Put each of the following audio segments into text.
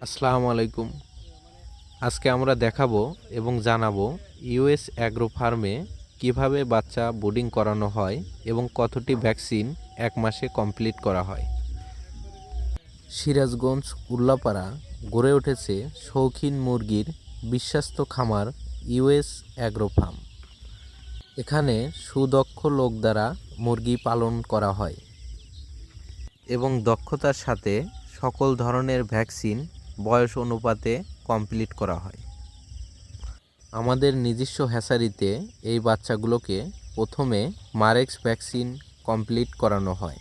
আসসালামু আলাইকুম। আজকে আমরা দেখাবো এবং জানাব ইউএস অ্যাগ্রো ফার্মে কীভাবে বাচ্চা বোর্ডিং করানো হয় এবং কতটি ভ্যাকসিন এক মাসে কমপ্লিট করা হয়। সিরাজগঞ্জ, উল্লাপাড়া গড়ে উঠেছে শৌখিন মুরগির বিশ্বস্ত খামার ইউএস অ্যাগ্রো ফার্ম এখানে সুদক্ষ লোক দ্বারা মুরগি পালন করা হয় এবং দক্ষতার সাথে সকল ধরনের ভ্যাকসিন বয়স অনুপাতে কমপ্লিট করা হয়। আমাদের নিজস্ব হ্যাসারিতে এই বাচ্চাগুলোকে প্রথমে মারেক্স ভ্যাকসিন কমপ্লিট করানো হয়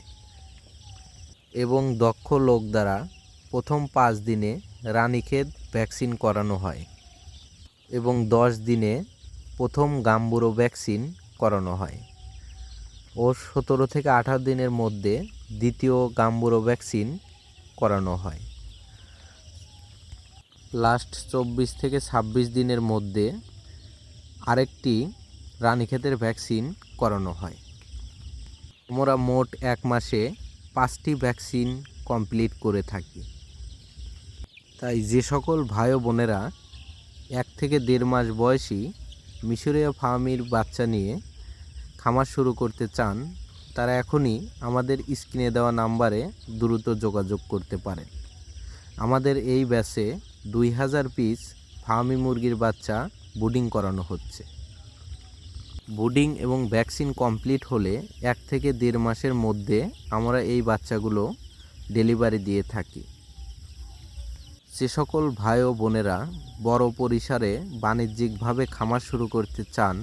এবং দক্ষ লোক দ্বারা প্রথম পাঁচ দিনে রানীক্ষেত ভ্যাকসিন করানো হয় এবং দশ দিনে প্রথম গাম্বুরো ভ্যাকসিন করানো হয়। ও সতেরো থেকে আঠারো দিনের মধ্যে দ্বিতীয় গাম্বুরো ভ্যাকসিন করানো হয়। লাস্ট চব্বিশ থেকে ছাব্বিশ দিনের মধ্যে আরেকটি রানীক্ষেতের ভ্যাকসিন করানো হয়। আমরা মোট এক মাসে পাঁচটি ভ্যাকসিন কমপ্লিট করে থাকি। তাই যে সকল ভাই বোনেরা এক থেকে দেড় মাস বয়সী মিশরীয় ফার্মির বাচ্চা নিয়ে খামার শুরু করতে চান, তারা এখনই আমাদের স্ক্রিনে দেওয়া নাম্বারে দ্রুত যোগাযোগ করতে পারেন। আমাদের এই ব্যাচে দুই হাজার পিস ফার্মি মুরগির বাচ্চা বুডিং করানো হচ্ছে। বুডিং এবং ভ্যাকসিন কমপ্লিট হলে এক থেকে দেড় মাসের মধ্যে আমরা এই বাচ্চাগুলো ডেলিভারি দিয়ে থাকি। যে সকল ভাই ও বোনেরা বড় পরিসরে বাণিজ্যিকভাবে খামার শুরু করতে চান,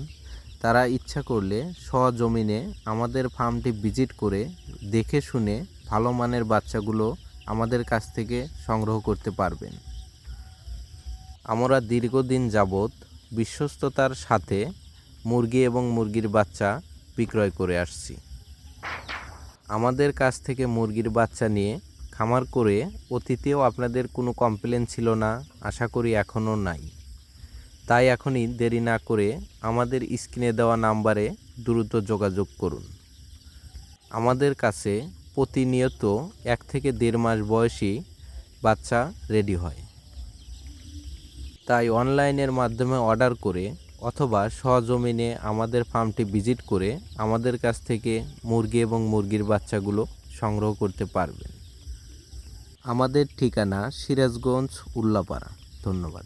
তারা ইচ্ছা করলে সজমিনে আমাদের ফার্মটি ভিজিট করে দেখে শুনে ভালো মানের বাচ্চাগুলো আমাদের কাছ থেকে সংগ্রহ করতে পারবেন। আমরা দীর্ঘদিন যাবৎ বিশ্বস্ততার সাথে মুরগি এবং মুরগির বাচ্চা বিক্রয় করে আসছি। আমাদের কাছ থেকে মুরগির বাচ্চা নিয়ে খামার করে অতীতেও আপনাদের কোনো কমপ্লেন ছিল না, আশা করি এখনও নাই। তাই এখনই দেরি না করে আমাদের স্ক্রিনে দেওয়া নাম্বারে দ্রুত যোগাযোগ করুন। আমাদের কাছে প্রতিনিয়ত এক থেকে দেড় মাস বয়সী বাচ্চা রেডি হয়। তাই অনলাইনের মাধ্যমে অর্ডার করে অথবা সহজমিনে আমাদের ফার্মটি ভিজিট করে আমাদের কাছ থেকে মুরগি এবং মুরগির বাচ্চাগুলো সংগ্রহ করতে পারবেন। আমাদের ঠিকানা সিরাজগঞ্জ উল্লাপাড়া। ধন্যবাদ।